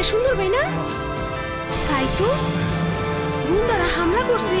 এটা সুন্দর না তাই তো? গুন্ডারা হামলা করছে।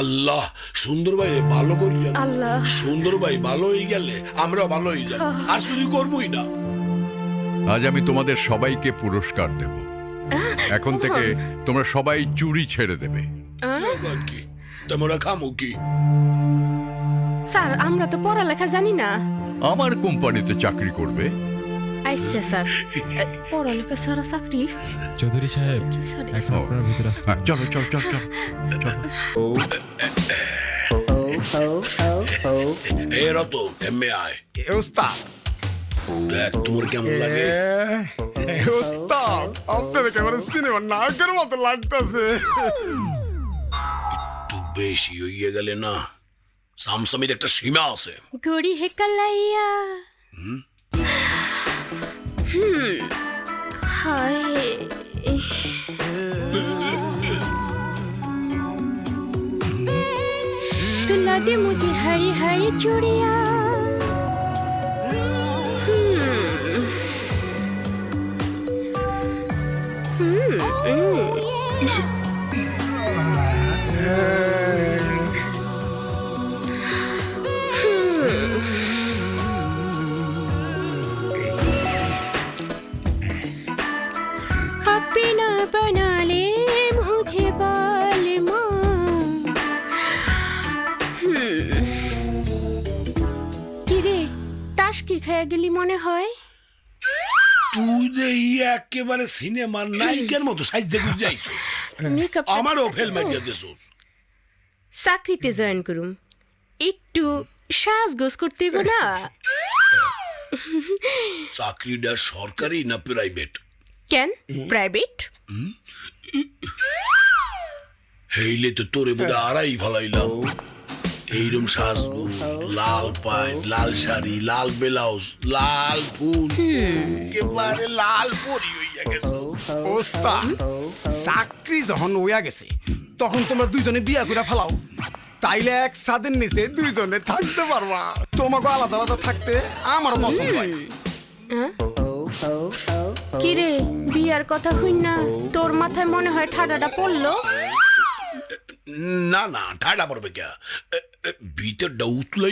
আল্লাহ সুন্দর ভাই রে ভালো করিয়া আল্লাহ। সুন্দর ভাই ভালো হয়ে গেলে আমরা ভালো হয়ে যাব আর চুরি করবই না। আজ আমি তোমাদের সবাইকে পুরস্কার দেব। এখন থেকে তোমরা সবাই চুরি ছেড়ে দেবে। তোমরা খামো কি? স্যার আমরা তো পড়ালেখা জানি না। আমার কোম্পানিতে চাকরি করবে। আচ্ছা স্যার। পড়ালেখা সারা চাকরি? চৌধুরী সাহেব এখন আপনার ভিতরে আসতে হ্যাঁ, চলো চলো চলো চলো চলো। এ রত এমএ আয় ওস্তাদ। দেখ তোমার কেমন লাগে? ওস্তাদ আপনার একেবারে সিনেমার নায়কের মতো লাগতেছে। একটু বেশি হইয়ে গেলে না সামসামির একটা সীমা আছে। গড়ি হে কালাইয়া হুম? हम्म। हाय। सुना दे मुझे हरी हरी चूड़िया। বানালে মুঝে বল মা। কিরে তাস কি খায়া গেলি মনে হয়? তুই যে একেবারে সিনেমার নায়িকার মতো সাজতে গুজে আইছো আমারও ফেল মারিয়া দিছোস চাকরিতে জয়েন করুম। একটু সাজগোজ করতে না চাকরিটা সরকারি না প্রাইভেট? কেন? প্রাইভেট? হেইলে তো তোরে বোধ আড়াই ভালাইলাম। এইরম সাজগো লাল পায় লাল শাড়ি লাল ব্লাউজ লাল ফুল একেবারে লাল পরি হইয়া গেছো। ওস্তাদ চাকরি যখন হইয়া গেছে তখন তোমরা দুইজনে বিয়া করে ফেলাও। তাইলে এক ছাদের নিচে দুইজনে থাকতে পারবা। তোমাকে আলাদা আলাদা থাকতে আমার পছন্দ হয় না। কিরে বিয়ার কথা হই না তোর মাথায় মনে হয় ঠাডাটা পড়ল? না না ঠাডা পড়বে কে? ভিতরটা উতলাই